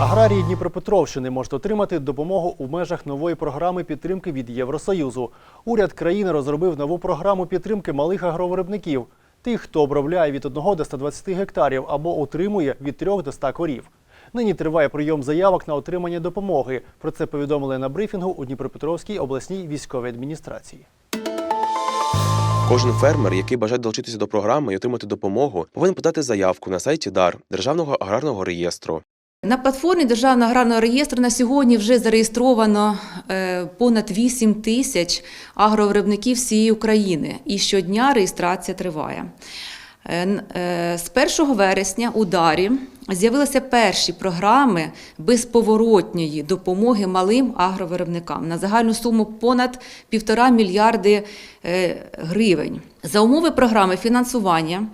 Аграрії Дніпропетровщини можуть отримати допомогу у межах нової програми підтримки від Євросоюзу. Уряд країни розробив нову програму підтримки малих агровиробників, тих, хто обробляє від 1 до 120 гектарів або утримує від 3 до 100 корів. Нині триває прийом заявок на отримання допомоги. Про це повідомили на брифінгу у Дніпропетровській обласній військовій адміністрації. Кожен фермер, який бажає долучитися до програми і отримати допомогу, повинен подати заявку на сайті ДАР Державного аграрного реєстру. На платформі Державного аграрного реєстру на сьогодні вже зареєстровано е, понад 8 тисяч агровиробників всієї України, і щодня реєстрація триває. Е, е, З 1 вересня у Дарі з'явилися перші програми безповоротньої допомоги малим агровиробникам на загальну суму понад 1,5 мільярди гривень. За умови програми фінансування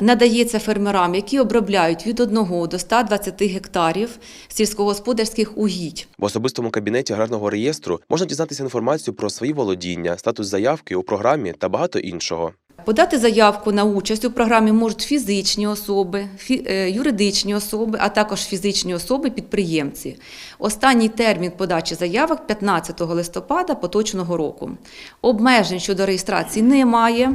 надається фермерам, які обробляють від 1 до 120 гектарів сільськогосподарських угідь. В особистому кабінеті аграрного реєстру можна дізнатися інформацію про свої володіння, статус заявки у програмі та багато іншого. Подати заявку на участь у програмі можуть фізичні особи, фі- е, юридичні особи, а також фізичні особи-підприємці. Останній термін подачі заявок 15 листопада поточного року. Обмежень щодо реєстрації немає.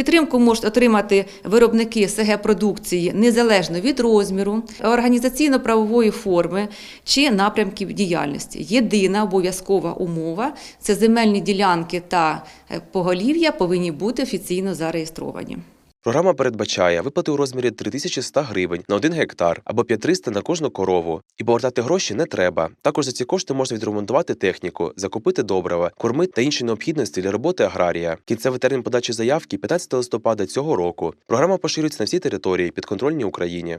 Підтримку можуть отримати виробники СГ продукції незалежно від розміру, організаційно-правової форми чи напрямків діяльності. Єдина обов'язкова умова це земельні ділянки та е, поголів'я повинні бути офіційно зареєстровані. Програма передбачає виплати у розмірі 3100 гривень на один гектар або 5300 на кожну корову. І повертати гроші не треба. Також за ці кошти можна відремонтувати техніку, закупити добрива, корми та інші необхідності для роботи аграрія. Кінцевий термін подачі заявки 15 листопада цього року. Програма поширюється на всі території підконтрольні Україні.